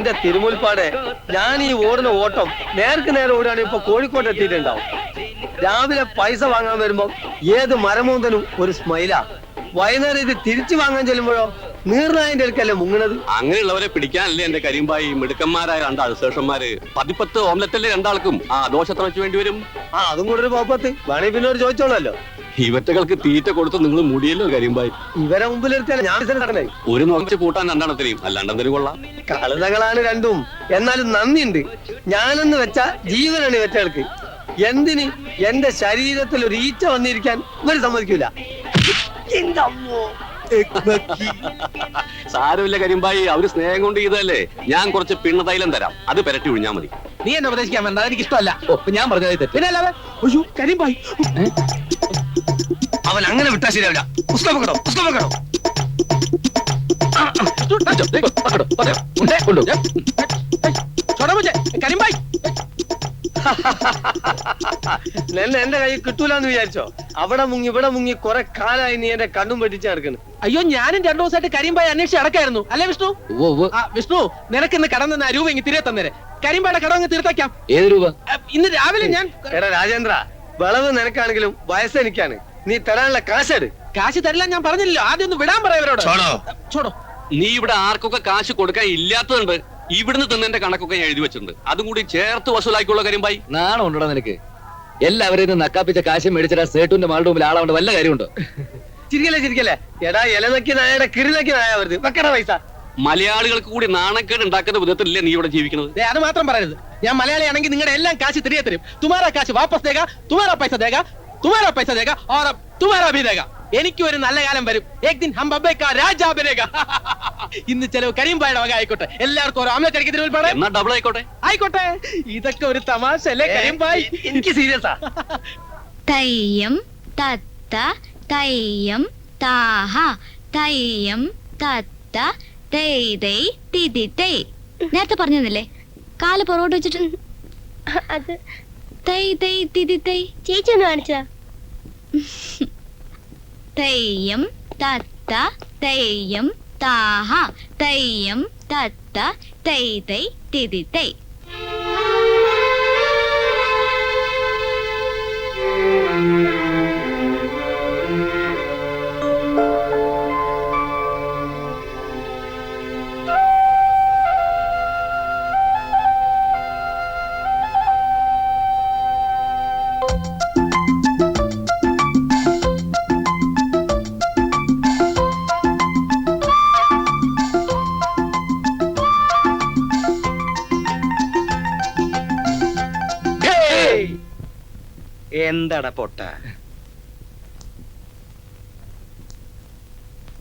എന്റെ തിരുമുൽപ്പാടെ. ഞാൻ ഈ ഓടുന്ന ഓട്ടം നേർക്ക് നേരെ ഓടുകയാണെങ്കിൽ ഇപ്പൊ കോഴിക്കോട്ട് എത്തിയിട്ടുണ്ടാവും. രാവിലെ പൈസ വാങ്ങാൻ വരുമ്പോ ഏത് മരമൂന്തനും ഒരു സ്മൈലാ വൈകുന്നേരം ഇത് തിരിച്ചു വാങ്ങാൻ ചെല്ലുമ്പോഴോ നീർനായന്റെ അടുക്കല്ലേ മുങ്ങണത്? അങ്ങനെയുള്ളവരെ പിടിക്കാനല്ലേ എന്റെ കരിമ്പായി മിടുക്കന്മാരായ രണ്ട് ശേഷന്മാര് പതിപ്പത്ത് ഓംലറ്റല്ലേ രണ്ടാൾക്കും. ആ ദോശ എത്ര വെച്ച് വേണ്ടി വരും. ആ അതും കൂടെ ഒരു പോപ്പത്ത് വേണമെങ്കിൽ പിന്നെ ഒരു ചോദിച്ചോളല്ലോ ഇവറ്റകൾക്ക് തീറ്റ കൊടുത്ത് നിങ്ങൾ മുടിയല്ലോ കരിമ്പായി. ഇവരെ മുമ്പിൽ ഞാൻ കടണേ ഒരു നോക്കി കൂട്ടാൻ രണ്ടെണ്ണത്തിനെയും. അല്ലാണ്ടെന്തൊരു കൊള്ളാം. കളുതകളാണ് രണ്ടും. എന്നാലും നന്ദിയുണ്ട്. ഞാനെന്ന് വെച്ച ജീവനാണ് ഇവറ്റകൾക്ക്. എന്തിന് എന്റെ ശരീരത്തിൽ ഒരു ഈച്ച വന്നിരിക്കാൻ ഇവർ സമ്മതിക്കൂല? എന്റെ അമ്മോ. സാരമില്ല കരിമ്പായി അവർ സ്നേഹം കൊണ്ട് ചെയ്തതല്ലേ ഞാൻ കുറച്ച് പിണ്ണതൈലം തരാം അത് പെരട്ടി ഒഴിഞ്ഞാ മതി നീ എന്നെ ഉപദേശിക്കാൻ വേണ്ട എനിക്ക് ഇഷ്ടമല്ല ഞാൻ പറഞ്ഞത് പിന്നെ അല്ലാതെ അയ്യോ കരിമ്പായി അവൻ അങ്ങനെ വിട്ടാ ശരിയാവില്ല പുസ്തകം വെക്കണോ പുസ്തകം വെക്കണോ പക്കടോ, എന്നെ എന്റെ കൈ കിട്ടൂലെന്ന് വിചാരിച്ചോ? അവിടെ മുങ്ങി ഇവിടെ മുങ്ങി കുറെ കാലായി നീ എന്റെ കണ്ണും പെട്ടിച്ച് നടക്കുന്നു. അയ്യോ ഞാനും രണ്ടു ദിവസമായിട്ട് കരിമ്പായ അന്വേഷിച്ച് അടക്കായിരുന്നു അല്ലേ വിഷ്ണു. ആ വിഷ്ണു നിനക്ക് ഇന്ന് കടം തന്ന രൂപ ഇങ്ങ് തിരികെ തന്നേരെ. കരിമ്പായുടെ കടം അങ്ങ് തീർത്തേക്കാം. ഏത് രൂപ? ആ, ഇന്ന് രാവിലെ ഞാൻ എടാ രാജേന്ദ്ര വിളവ് നിനക്കാണെങ്കിലും വയസ്സ് എനിക്കാണ്. നീ തരാനുള്ള കാശെട്. കാശ് തരില്ല ഞാൻ പറഞ്ഞില്ലല്ലോ. ആദ്യം ഒന്ന് വിടാൻ പറയവരോട് ചോടോ. നീ ഇവിടെ ആർക്കൊക്കെ കാശ് കൊടുക്കാൻ ഇല്ലാത്തതുണ്ട്. ഇവിടുന്ന് തിന്നതിന്റെ കണക്കൊക്കെ ഞാൻ എഴുതി വെച്ചിട്ടുണ്ട്. അതും കൂടി ചേർത്ത് വസൂലാക്കിയുള്ള കാര്യം പായി. നാണം ഉണ്ടോ നിനക്ക്? എല്ലാവരെയും നക്കാപ്പിച്ച കാശ് മേടിച്ചാൽ സേട്ടുന്റെ മാളുടെ മുമ്പിൽ ആളാവേണ്ട വല്ല കാര്യമുണ്ടോ? ചിരിക്കല്ലേ ചിരിക്കല്ലേ? എടാ ഇലതൊക്കെ നായയുടെ കിരിലക്കി നായ വരുത് വെക്കട പൈസ. മലയാളികൾക്ക് കൂടി നാണക്കേട് ഉണ്ടാക്കുന്ന വിധത്തിലല്ലേ നീ ഇവിടെ ജീവിക്കുന്നത്? അത് മാത്രം പറയരുത്. ഞാൻ മലയാളിയാണെങ്കിൽ നിങ്ങളുടെ എല്ലാം കാശ് തിരികെ തരും. തുമാറ കാശ് വാപ്പസ് തേക തുമാറ പൈസ തേക തുമാറ പൈസ തേക ഓറ തുമാറ ഭീ തേക. എനിക്ക് ഒരു നല്ല കാലം വരും. ഏക് ദിൻ ഹം ബബ്ബെ കാ രാജാ ബനേഗ. ഇന്ന് ചെലവ് കരീം ഭായിയുടെ വക ആയിക്കോട്ടെ. എല്ലാവർക്കും ഒരു ആംലെറ്റ് അടിക്കുന്ന ഉൾപ്പെടെ. എന്നാ ഡബിൾ ആയിക്കോട്ടെ? ആയിക്കോട്ടെ. ഇതൊക്കെ ഒരു തമാശ അല്ലേ കരീം ഭായ് എനിക്ക് സീരിയസാ തയ്യം തത്ത തയ്യം താഹ തയ്യം തത്ത തേയ് തേയ് തിതി തേയ് നേരത്തെ പറഞ്ഞതല്ലേ കാൽ പുറകോട്ട് വെച്ചിട്ട്. അത് തേയ് തേയ് തിതി തേയ് ചേച്ചി ഒന്ന് കാണിച്ചതാ. തെയ്യം തത്ത തെയ്യം താഹ തെയ്യം തത്ത തെയ് തെയ് തിതി തെയ് എന്താടാ പൊട്ട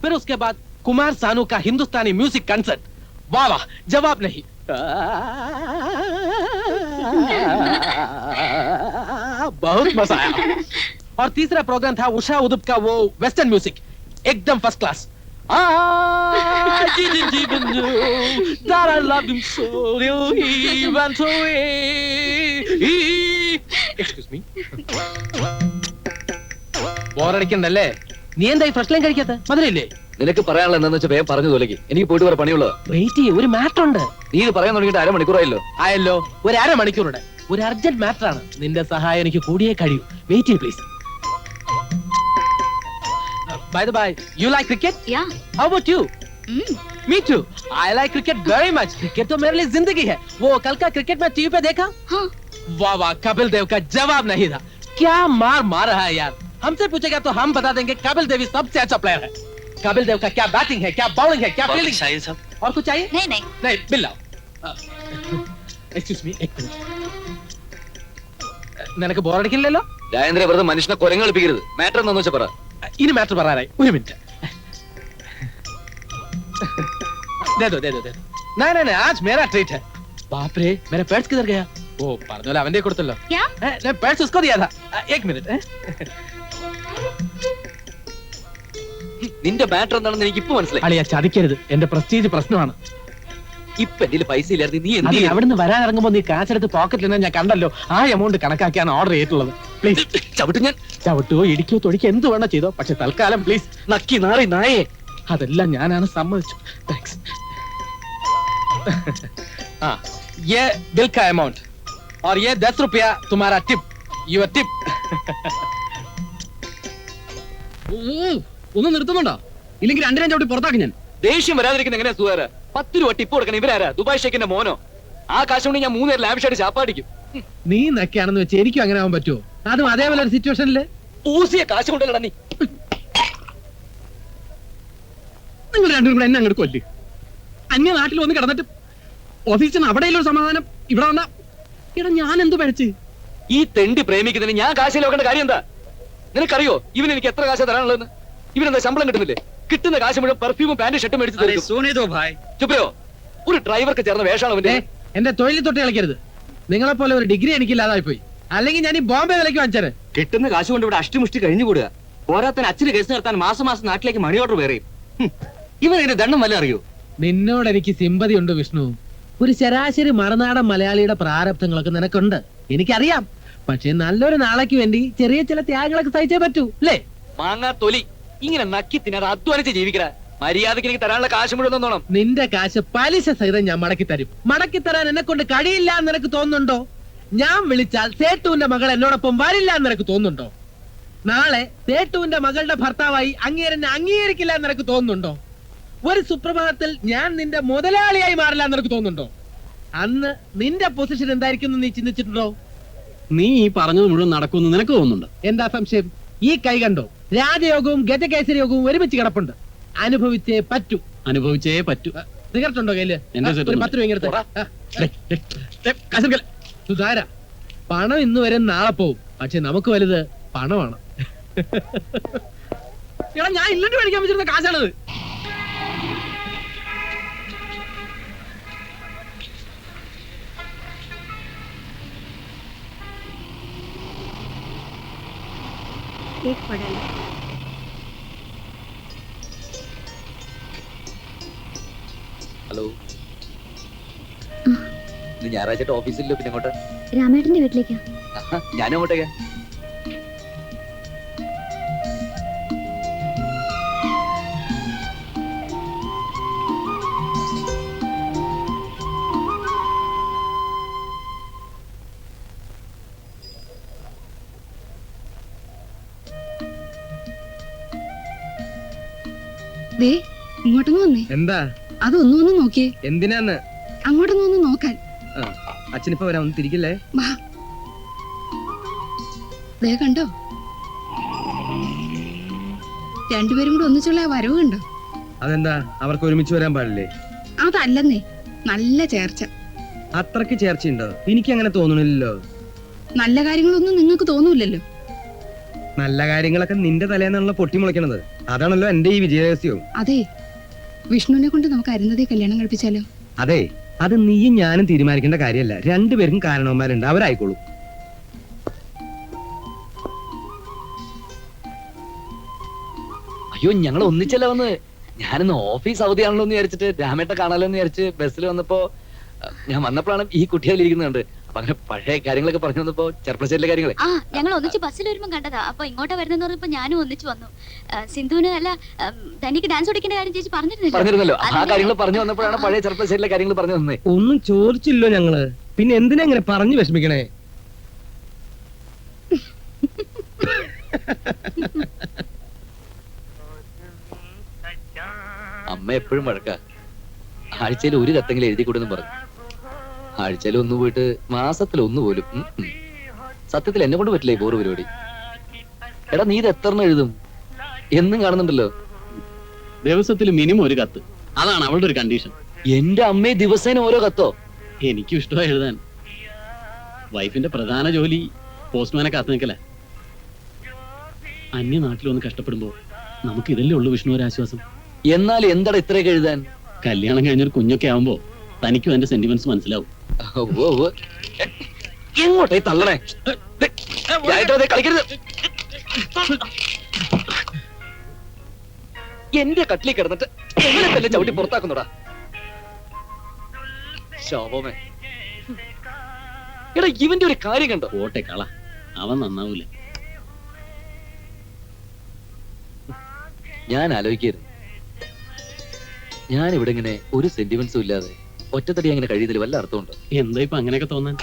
फिर उसके बाद कुमार सानू का हिंदुस्तानी म्यूजिक कंसर्ट वाह वाह जवाब नहीं बहुत मजा आया और तीसरा प्रोग्राम था उषा उदुप का वो वेस्टर्न म्यूजिक एकदम first class That I loved him so till he went away. excuse me ബോറടിക്കണ്ടല്ലേ? നീ എന്തായി ഫ്രഷ് ലൈൻ കഴിക്കാത്ത? മധുരല്ലേ നിനക്ക് പറയാനുള്ള എന്താന്ന് വെച്ചാൽ വേഗം പറഞ്ഞു തോലേക്ക്. എനിക്ക് പോയിട്ട് വേറെ പണിയുള്ളത്. വെയിറ്റ് ചെയ്യ ഒരു മാറ്റർ ഉണ്ട്. നീ ഇത് പറയാൻ തുടങ്ങിയിട്ട് അരമണിക്കൂറായല്ലോ. ആയല്ലോ. ഒരു അരമണിക്കൂറുണ്ട്. ഒരു അർജന്റ് മാറ്റർ ആണ്. നിന്റെ സഹായം എനിക്ക് കൂടിയേ കഴിയൂ. വെയിറ്റ് ചെയ്യ please bye bye you like cricket yeah how about you me too I like cricket very much cricket तो मेरे लिए जिंदगी है वो कल का क्रिकेट मैच टीवी पे देखा हाँ वाह वाह कपिल देव का जवाब नहीं था क्या मार मार रहा है यार हमसे पूछेगा तो हम बता देंगे कपिल देव ही सबसे अच्छा प्लेयर है कपिल देव का क्या बैटिंग है क्या बॉलिंग है क्या फील्डिंग है और कुछ चाहिए नहीं नहीं नहीं बिल लाओ എക്സ്ക്യൂസ് മീ എക് മിനിറ്റ് നിനക്ക് ബോറടിക്കില്ലല്ലോ രാജേന്ദ്ര വെറുതെ മനുഷ്യനെ കുരങ്ങളിപ്പിക്കരുത് മാറ്റർ എന്താന്ന് വെച്ചാൽ പറ ഇനി മാറ്റർ പറയാറായി ഒരു മിനിറ്റ് दे दो दे दो दे दो नहीं नहीं नहीं आज मेरा ट्रीट है बाप रे मेरा पर्स किधर गया ओ പറഞ്ഞല്ലോ അവന്റെ കൊടുത്തല്ലോ क्या ए, नहीं पर्स उसको दिया था अ, एक मिनट ए? നിന്റെ മാറ്റർ എന്താണെന്ന് എനിക്ക് ഇപ്പൊ മനസ്സിലായി അളിയ ചതിക്കരുത് എന്റെ പ്രസ്റ്റീജ് പ്രശ്നമാണ് ഇപ്പൊ എന്റെ പൈസ ഇല്ലായിരുന്നു നീ എന്ത് അതെ ചെയ്യും? അവിടുന്ന് വരാൻ ഇറങ്ങുമ്പോ നീ കാശെടുത്ത് പോക്കറ്റിൽ ഞാൻ കണ്ടല്ലോ ആ എമൗണ്ട് കണക്കാക്കിയാണ് ഓർഡർ ചെയ്തിട്ടുള്ളത് പ്ലീസ് ചവിട്ട് ഞാൻ ചവിട്ടുകയോ ഇടിക്കോ തൊടിക്കോ എന്ത് വേണോ ചെയ്തോ പക്ഷെ തൽക്കാലം പ്ലീസ് നക്കി നാറി നായേ അതെല്ലാം ഞാനാണ് സമ്മതിച്ചു താങ്ക്സ് हाँ ये बिल का अमाउंट और ये दस रुपया तुम्हारा टिप യുവർ ടിപ്പ് ഒന്ന് നിർത്തുന്നുണ്ടോ ഇല്ലെങ്കിൽ രണ്ടിനും ചവിട്ടി പുറത്താക്കി ഞാൻ ദേഷ്യം വരാതിരിക്കുന്ന എങ്ങനെയാ സുധാര പത്ത് രൂപ ടിപ്പ് കൊടുക്കണം ഇവരാരാ ദുബായ് ഷേക്കിന്റെ മോനോ ആ കാശ് കൊണ്ട് ഞാൻ മൂന്നേരം ലാവിഷായിട്ട് ചാപ്പാടിക്കും നീ നൊക്കെയാണെന്ന് വെച്ച് എനിക്കും അങ്ങനെ ആവാൻ പറ്റുമോ അതും അതേപോലെ ഒരു സിറ്റുവേഷനില് ഊസിയ കാശ് കൊണ്ടല്ലടാ നീ നിങ്ങൾ രണ്ടുപേരും കൂടെ എന്നെ അങ്ങോട്ട് കൊല്ല് അന്യ നാട്ടിൽ വന്ന് കിടന്നിട്ട് ഓഫീസിന് ഒരു സമാധാനം ഇവിടെ വന്ന എടാ ഞാൻ എന്ത് പഴച്ച് ഈ തെണ്ടി പ്രേമിക്കുന്നതിന് ഞാൻ കാശ് വെക്കേണ്ട കാര്യം എന്താ? നിനക്കറിയോ ഇവൻ എനിക്ക് എത്ര കാശ തരാനുള്ളതെന്ന്? ഇവനെന്താ ശമ്പളം കിട്ടുന്നില്ലേ? കിട്ടുന്ന കാശ് മുഴുവൻ പെർഫ്യൂമും പാന്റും ഷർട്ടും മേടിച്ചു തരും. ചുപ്പയോ ഒരു ഡ്രൈവർക്ക് ചേർന്ന വേഷമാണ് അവന്റെ എന്റെ തൊഴിൽ തൊട്ട് കളിക്കരുത്. നിങ്ങളെ പോലെ ഒരു ഡിഗ്രി എനിക്ക് എനിക്കില്ലാതായി പോയി അല്ലെങ്കിൽ ഞാൻ ഈ ബോംബെ വിലക്ക് വാങ്ങിച്ചത് കിട്ടുന്ന കാശ് കൊണ്ട് ഇവിടെ അഷ്ടിമുഷ്ടി കഴിഞ്ഞു കൂടുക പോരാത്തന് അച്ഛന് കേസ് നടത്താൻ മാസം മാസം നാട്ടിലേക്ക് മണി ഓർഡർ വേറെയും. ഇവൻ എന്റെ ദണ്ണം വല്ല അറിയോ? നിന്നോട് എനിക്ക് സിമ്പതി ഉണ്ട് വിഷ്ണു. ഒരു ശരാശരി മറുനാടൻ മലയാളിയുടെ പ്രാരബ്ധങ്ങളൊക്കെ നിനക്കുണ്ട്. എനിക്കറിയാം. പക്ഷെ നല്ലൊരു നാളേക്ക് വേണ്ടി ചെറിയ ചില ത്യാഗങ്ങളൊക്കെ സഹിച്ചേ പറ്റൂ അല്ലേ? മാങ്ങാ തൊലി. ഇങ്ങനെ നക്കി തിന്നത് അധ്വാനിച്ച് ജീവിക്കട മര്യാദയ്ക്ക് എനിക്ക് തരാനുള്ള കാശ് മുഴുവൻ തന്നോണം. നിന്റെ കാശ് പലിശ സഹിതം ഞാൻ മടക്കി തരും. മടക്കി തരാൻ എന്നെ കൊണ്ട് കഴിയില്ല എന്ന് നിനക്ക് തോന്നുന്നുണ്ടോ? ഞാൻ വിളിച്ചാൽ സേട്ടുവിന്റെ മകൾ എന്നോടൊപ്പം വരില്ല എന്ന് നിനക്ക് തോന്നുന്നുണ്ടോ? നാളെ സേട്ടുവിന്റെ മകളുടെ ഭർത്താവായി അങ്ങേരെന്നെ അംഗീകരിക്കില്ല എന്ന് നിനക്ക് തോന്നുന്നുണ്ടോ? ഒരു സുപ്രഭാതത്തിൽ ഞാൻ നിന്റെ മുതലാളിയായി മാറില്ല എന്ന് നിനക്ക് തോന്നുന്നുണ്ടോ? അന്ന് നിന്റെ പൊസിഷൻ എന്തായിരിക്കും എന്ന് നീ ചിന്തിച്ചിട്ടുണ്ടോ? നീ ഈ പറഞ്ഞത് മുഴുവൻ നടക്കുമെന്ന് നിനക്ക് തോന്നുന്നുണ്ട്. എന്താ സംശയം? ഈ കൈ കണ്ടോ? രാജയോഗവും ഗജകേസരി യോഗവും ഒരുമിച്ച് കിടപ്പുണ്ട്. അനുഭവിച്ചേ പറ്റൂ. അനുഭവിച്ചേ പറ്റൂ. സിഗരറ്റ് ഉണ്ടോ കയ്യിൽ? ഒരു. പത്ത് രൂപ സുധാര പണം ഇന്ന് വരും നാളെ പോവും. പക്ഷെ നമുക്ക് വലുത് പണമാണ്. ഞാൻ ഇല്ലണ്ട് മേടിക്കാൻ വെച്ചിരുന്ന കാശാണത്. एक पड़ा ഹലോ ഇത് ഞായറാഴ്ച ഓഫീസിലോ പിന്നെ അങ്ങോട്ട് രാമേട്ടന്റെ വീട്ടിലേക്കാ ഞാനും അങ്ങോട്ടേക്കാ ദേ ഇങ്ങോട്ടൊന്ന് വന്നേ. എന്താ? അതൊന്നും ഒന്ന് നോക്കിയേ. എന്തിനാന്ന്? അങ്ങോട്ടൊന്നും ഒന്ന് നോക്കാൻ. അച്ഛനിപ്പോ വരാം ഒന്ന് തിരിക്കില്ലേ? വാ. ദേ കണ്ടോ? രണ്ടുപേരും കൂടെ ഒന്നിച്ചുള്ള വരവ് കണ്ടോ? അതെന്താ? അവർക്ക് ഒരുമിച്ച് വരാൻ പാടില്ലേ? അതല്ലെന്നേ നല്ല ചേർച്ച. അത്രയ്ക്ക് ചേർച്ചയുണ്ടോ? എനിക്ക് അങ്ങനെ തോന്നണില്ലല്ലോ. നല്ല കാര്യങ്ങളൊന്നും നിങ്ങൾക്ക് തോന്നൂലല്ലോ നല്ല കാര്യങ്ങളൊക്കെ നിന്റെ തലേന്നാണല്ലോ പൊട്ടിമുളയ്ക്കണത്. അതാണല്ലോ എന്റെ ഈ വിജയരഹസ്യവും. അതെ. വിഷ്ണുവിനെ കൊണ്ട് നമുക്ക് അരുന്നതേ കല്യാണം കഴിപ്പിച്ചാലോ? അതെ. അത് നീയും ഞാനും തീരുമാനിക്കേണ്ട കാര്യമല്ല. രണ്ടുപേർക്കും കാരണവന്മാരുണ്ട്. അവരായിക്കോളൂ. അയ്യോ ഞങ്ങൾ ഒന്നിച്ചല്ല വന്ന്? ഞാനിന്ന് ഓഫീസ് അവധിയാണല്ലോ എന്ന് വിചാരിച്ചിട്ട് രാമേട്ട കാണാലോ എന്ന് വിചാരിച്ച് ബസ്സിൽ വന്നപ്പോ ഞാൻ വന്നപ്പോഴാണ് ഈ കുട്ടികളിരിക്കുന്നുണ്ട് അങ്ങനെ പഴയ കാര്യങ്ങളൊക്കെ പറഞ്ഞു വന്നപ്പോ ചെറുപ്പശ്ശേരിലെ കാര്യങ്ങളെ. ആ ഞങ്ങൾ ഒന്നിച്ച് ബസ്സിൽ വരുമ്പോൾ കണ്ടതാ. അപ്പൊ ഇങ്ങോട്ടാ വരുന്നെന്ന് പറഞ്ഞപ്പോ ഞാനും ഒന്നിച്ച് വന്നു. ആ, സിന്ധുവിന് അല്ല ഉം, തനിക്ക് ഡാൻസ് പഠിക്കേണ്ട കാര്യം ചേച്ചി പറഞ്ഞിരുന്നില്ല? പറഞ്ഞിരുന്നല്ലോ. ആ കാര്യങ്ങൾ പറഞ്ഞു വന്നപ്പോഴാണ് പഴയ ചെറുപ്പശ്ശേരിലെ കാര്യങ്ങൾ പറഞ്ഞു വന്നേ. ഒന്നും ചോദിച്ചില്ലോ ഞങ്ങൾ. പിന്നെ എന്തിനാ ഇങ്ങനെ പറഞ്ഞു വിഷമിക്കണേ? അമ്മ എപ്പോഴും വഴക്ക. ആഴ്ചയിൽ ഒരു കത്തെങ്കിലും എഴുതി കൂടുന്നു പറഞ്ഞു. ആഴ്ചയിൽ ഒന്ന് പോയിട്ട് മാസത്തിൽ ഒന്ന് പോലും. ഉം, ഉം. സത്യത്തിൽ എന്നെ കൊണ്ട് പറ്റില്ല ഈ ബോറ് പരിപാടി. എടാ നീ ഇത് എത്ര എഴുതും? എന്നും കാണുന്നുണ്ടല്ലോ. ദിവസത്തിൽ മിനിമം ഒരു കത്ത്. അതാണ് അവളുടെ ഒരു കണ്ടീഷൻ എന്റെ അമ്മയെ ദിവസേന ഓരോ കത്തോ? എനിക്കും ഇഷ്ടമായി എഴുതാൻ. വൈഫിന്റെ പ്രധാന ജോലി പോസ്റ്റ്മാനെ കാത്തു നിൽക്കല. അന്യ നാട്ടിൽ വന്ന് കഷ്ടപ്പെടുമ്പോ നമുക്ക് ഇതല്ലേ ഉള്ളൂ വിഷ്ണു ഒരു ആശ്വാസം? എന്നാൽ എന്താടാ ഇത്രയൊക്കെ എഴുതാൻ? കല്യാണം കഴിഞ്ഞൊരു കുഞ്ഞൊക്കെ ആവുമ്പോ തനിക്കും എന്റെ സെന്റിമെന്റ്സ് മനസ്സിലാവും. എങ്ങോട്ടേ തള്ളണേ കളിക്കരുത്. എന്റെ കട്ടിലിൽ കിടന്നിട്ട് എങ്ങനെ തന്നെ ചവിട്ടി പുറത്താക്കുന്നുടാ. ശോഭമേ എടാ ഇവന്റെ ഒരു കാര്യം കണ്ടോ? ഓട്ടെ കള. അവൻ നന്നാവൂല. ഞാൻ ആലോചിക്കായിരുന്നു. ഞാൻ ഇവിടെ ഇങ്ങനെ ഒരു സെന്റിമെന്റ്സും ഇല്ലാതെ ഒറ്റത്തടി അങ്ങനെ കഴിയുന്നതിൽ വല്ല അർത്ഥമുണ്ടോ? എന്താ ഇപ്പൊ അങ്ങനെയൊക്കെ തോന്നാൻ?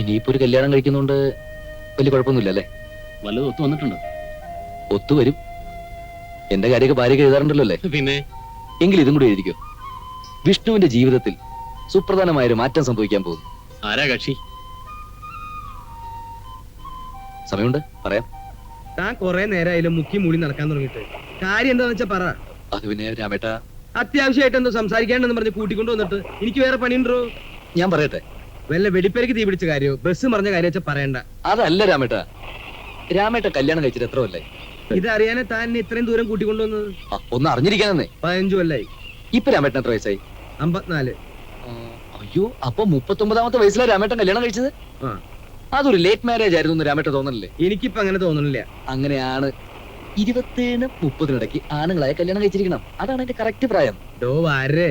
ഇനിയിപ്പോ ഒരു കല്യാണം കഴിക്കുന്നോണ്ട് വലിയ കുഴപ്പമൊന്നുമില്ല അല്ലേ? വല്ലതും ഒത്തു വന്നിട്ടുണ്ടോ? ഒത്തു വരും. എന്റെ കാര്യമൊക്കെ ഭാര്യയ്ക്ക് എഴുതാറുണ്ടല്ലോ അല്ലേ? പിന്നെ? എങ്കിൽ ഇതും കൂടി എഴുതിക്കോ. വിഷ്ണുവിന്റെ ജീവിതത്തിൽ സുപ്രധാനമായ ഒരു മാറ്റം സംഭവിക്കാൻ പോകുന്നു. ആരാ കക്ഷി? സമയമുണ്ട്? പറയാം. താൻ കുറെ നേരമായാലും മുക്കി മൂടി നടക്കാൻ തുടങ്ങിയിട്ട്? കാര്യം എന്താന്ന് വെച്ചാ പറ. അത് പിന്നെ രാമേട്ട. അത്യാവശ്യമായിട്ട് എന്തോ സംസാരിക്കാണ്ടെന്ന് പറഞ്ഞ് കൂട്ടിക്കൊണ്ടു വന്നിട്ട് എനിക്ക് വേറെ പണിയുണ്ടോ? ഞാൻ പറയട്ടെ. വല്ല വെടിപ്പേരക്ക് തീ പിടിച്ച കാര്യോ? ബസ് പറഞ്ഞ കാര്യം വെച്ചാ പറയണ്ട. അതല്ല രാമേട്ട. രാമേട്ട കല്യാണം കഴിച്ചിട്ട് എത്ര കൊല്ലായി? ഇതറിയാനെ താൻ ഇത്രയും ദൂരം കൂട്ടിക്കൊണ്ടുവന്നത് ആ, ഒന്ന് അറിഞ്ഞിരിക്കാനെന്നേ. പതിനഞ്ചു കൊല്ലായി. ഇപ്പൊ രാമേട്ടൻ എത്ര വയസ്സായി? അമ്പത്തിനാല്. ആ, അയ്യോ അപ്പൊ മുപ്പത്തൊമ്പതാമത്തെ വയസ്സിലാ രാമേട്ടൻ കല്യാണം കഴിച്ചത്? ആ. അതൊരു ലേറ്റ് മാരേജ് ആയിരുന്നു എന്ന് രാമേട്ടൻ തോന്നണില്ലേ? എനിക്കിപ്പോ അങ്ങനെ തോന്നണില്ല. അങ്ങനെയാണ്. ഇരുപത്തേഴിനും മുപ്പതിനിടയ്ക്ക് ആണുങ്ങളായ കല്യാണം കഴിച്ചിരിക്കണം. അതാണ് എന്റെ കറക്റ്റ് പ്രായം. ഡോ വാരേ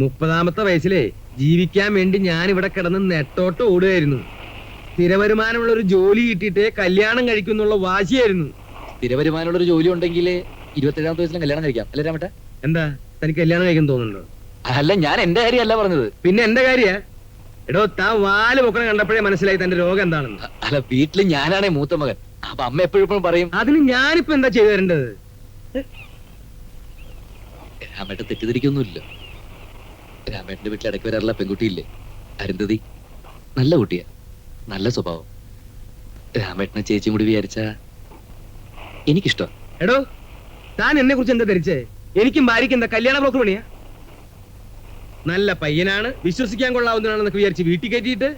മുപ്പതാമത്തെ വയസ്സിലേ ജീവിക്കാൻ വേണ്ടി ഞാൻ ഇവിടെ കിടന്ന് നെട്ടോട്ട് ഓടുകയായിരുന്നു. സ്ഥിരവരുമാനമുള്ള ഒരു ജോലി കിട്ടിയിട്ടേ കല്യാണം കഴിക്കുന്നുള്ള വാശിയായിരുന്നു. സ്ഥിരവരുമാനമുള്ള ഒരു ജോലി ഉണ്ടെങ്കിൽ ഇരുപത്തേഴാമത്തെ വയസ്സിലും കല്യാണം കഴിക്കാം. അല്ലേ രാമട്ട? എന്താ? തനിക്ക് കല്യാണം കഴിക്കാൻ തോന്നുന്നുണ്ടോ? അല്ല ഞാൻ എന്റെ കാര്യമല്ല പറഞ്ഞത്. പിന്നെ എന്റെ കാര്യ? എടോ താൻ വാൽ പൊക്കണം കണ്ടപ്പോഴേ മനസ്സിലായി തന്റെ രോഗം എന്താണെന്ന്. അല്ല വീട്ടിൽ ഞാനാണേ മൂത്ത മകൻ. അപ്പൊ അമ്മ എപ്പോഴും പറയും അതിന് ഞാനിപ്പോ എന്താ ചെയ്തു തരേണ്ടത്? രാമേട്ട തെറ്റിദ്ധരിക്കൊന്നുമില്ല. രാമേട്ടന്റെ വീട്ടിൽ ഇടയ്ക്ക് വരാറുള്ള പെൺകുട്ടിയില്ലേ? അരുന്ധതി. നല്ല കുട്ടിയാ. നല്ല സ്വഭാവം. രാമേട്ടനെ ചേച്ചിയും കൂടി വിചാരിച്ച എനിക്കിഷ്ടം. എടോ താൻ എന്നെ കുറിച്ച് എന്താ ധരിച്ചേ? എനിക്കും ഭാര്യയ്ക്ക് എന്താ കല്യാണ ബ്രോക്കർ പണിയാ? നല്ല പയ്യനാണ് വിശ്വസിക്കാൻ കൊള്ളാവുന്നതാണെന്നൊക്കെ വിചാരിച്ച് വീട്ടിൽ കയറ്റിയിട്ട്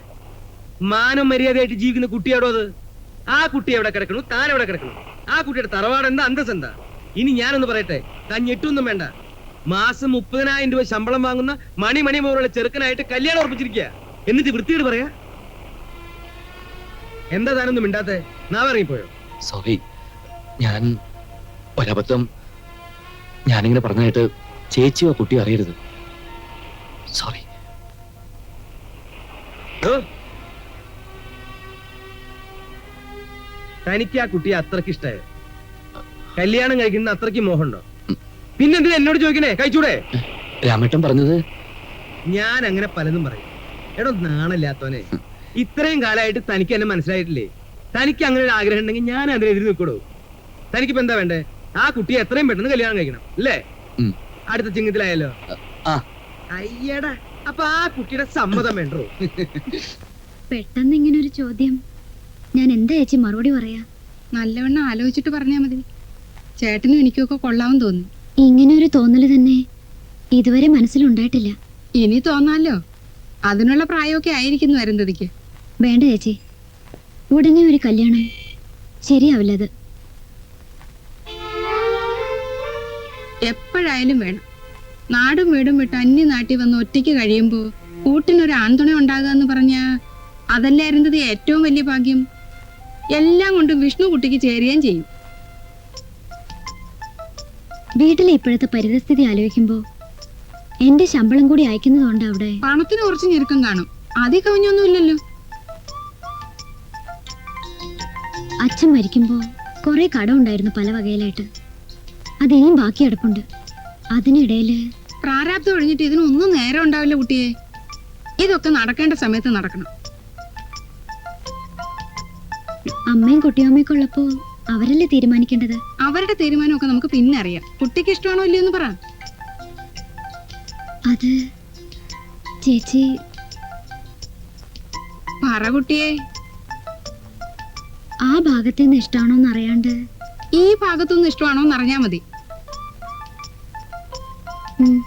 മാനം മര്യാദയായിട്ട് ജീവിക്കുന്ന കുട്ടിയാടോ അത്? ആ കുട്ടി എവിടെ കിടക്കണു? താൻ എവിടെ കിടക്കണു? ആ കുട്ടിയുടെ തറവാട് എന്താ? അന്തസ് എന്താ? ഇനി ഞാനൊന്ന് പറയട്ടെ. താൻ ഞെട്ടൊന്നും വേണ്ട. മാസം മുപ്പതിനായിരം രൂപ ശമ്പളം വാങ്ങുന്ന മണി മണി പോലുള്ള ചെറുക്കനായിട്ട് കല്യാണം ഉറപ്പിച്ചിരിക്കുക എന്നിട്ട് വൃത്തിയോട് പറയാ? എന്താ താനൊന്നും മിണ്ടാത്തെ? നാ ഇറങ്ങിപ്പോയോ? സോറി ഞാൻ ഒരബദ്ധം ഞാനിങ്ങനെ പറഞ്ഞായിട്ട് ചേച്ചിയോ ആ കുട്ടിയോ അറിയരുത്. സോറി തനിക്ക് ആ കുട്ടിയെ അത്രയ്ക്ക് ഇഷ്ടമായത് കല്യാണം കഴിക്കുന്ന അത്രയ്ക്ക് മോഹമുണ്ടോ? പിന്നെന്തിനാ എന്നോട് ചോദിക്കണേ? കഴിച്ചൂടെ? രാമേട്ടൻ പറഞ്ഞത്? ഞാൻ അങ്ങനെ പലതും പറയും. എടോ നാണല്ലാത്തോനെ. ഇത്രയും കാലമായിട്ട് തനിക്ക് എന്നെ മനസ്സിലായിട്ടില്ലേ? തനിക്ക് അങ്ങനെ ഒരു ആഗ്രഹം ഉണ്ടെങ്കിൽ ഞാൻ അതിനെതിരെ നിൽക്കടോ തനിക്കിപ്പോ എന്താ വേണ്ടേ? ആ കുട്ടിയെ എത്രയും പെട്ടെന്ന് കല്യാണം കഴിക്കണം അല്ലേ? അടുത്ത ചിങ്ങത്തിലായല്ലോ? ആ. അയ്യടാ അപ്പൊ ആ കുട്ടിയുടെ സമ്മതം വേണ്ടോ? പെട്ടെന്ന് ഇങ്ങനെ ഒരു ചോദ്യം. ഞാൻ എന്താ ചേച്ചി മറുപടി പറയാ. നല്ലവണ്ണം ആലോചിച്ചിട്ട് പറഞ്ഞാ മതി. ചേട്ടനും എനിക്കൊക്കെ കൊള്ളാവും തോന്നി ഇങ്ങനെ ഒരു തോന്നൽ തന്നെ ഇതുവരെ മനസ്സിലുണ്ടായിട്ടില്ല. ഇനി തോന്നാലോ? അതിനുള്ള പ്രായമൊക്കെ ആയിരിക്കുന്നു അരുന്ധതിക്ക്. വേണ്ട ചേച്ചി. ഉടനെ ഒരു കല്യാണം. ശരിയാവില്ല അത്. എപ്പോഴായാലും വേണം. നാടും വീടും വിട്ട് അന്യ നാട്ടിൽ വന്ന് ഒറ്റയ്ക്ക് കഴിയുമ്പോൾ കൂട്ടിനൊരു ആൺതുണ ഉണ്ടാകുക എന്ന് പറഞ്ഞാ അതല്ലേ അരുന്ധതി ഏറ്റവും വലിയ ഭാഗ്യം? എല്ലാം കൊണ്ടും വിഷ്ണു കുട്ടിക്ക് ചേരുകയും ചെയ്യും. വീട്ടിലെ ഇപ്പോഴത്തെ പരിതസ്ഥിതി ആലോചിക്കുമ്പോ എന്റെ ശമ്പളം കൂടി അയക്കുന്നതുകൊണ്ട് അവിടെ പണത്തിന് കുറച്ച് ഞെരുക്കം കാണും. ആദ്യ കവിഞ്ഞൊന്നുമില്ലല്ലോ. അച്ഛൻ മരിക്കുമ്പോ കുറെ കടം ഉണ്ടായിരുന്നു പല വകയിലായിട്ട്. അതിനിയും ബാക്കി അടുപ്പുണ്ട്. അതിനിടയിൽ പ്രാരാബ്ദം ഒഴിഞ്ഞിട്ട് ഇതിനൊന്നും നേരം ഉണ്ടാവില്ല കുട്ടിയെ. ഇതൊക്കെ നടക്കേണ്ട സമയത്ത് നടക്കണം. അമ്മയും കുട്ടിയമ്മയൊക്കെ ഉള്ളപ്പോ അവരല്ലേ തീരുമാനിക്കേണ്ടത്? അവരുടെ തീരുമാനമൊക്കെ നമുക്ക് പിന്നെ അറിയാം. കുട്ടിക്ക് ഇഷ്ടമാണോ ഇല്ലയോ എന്ന് പറ. അത് ചേച്ചി പറ കുട്ടിയെ. ആ ഭാഗത്ത് നിന്ന് ഇഷ്ടമാണോന്ന് അറിയാണ്ട്? ഈ ഭാഗത്തുനിന്ന് ഇഷ്ടമാണോന്ന് അറിഞ്ഞാ മതി. ഉം,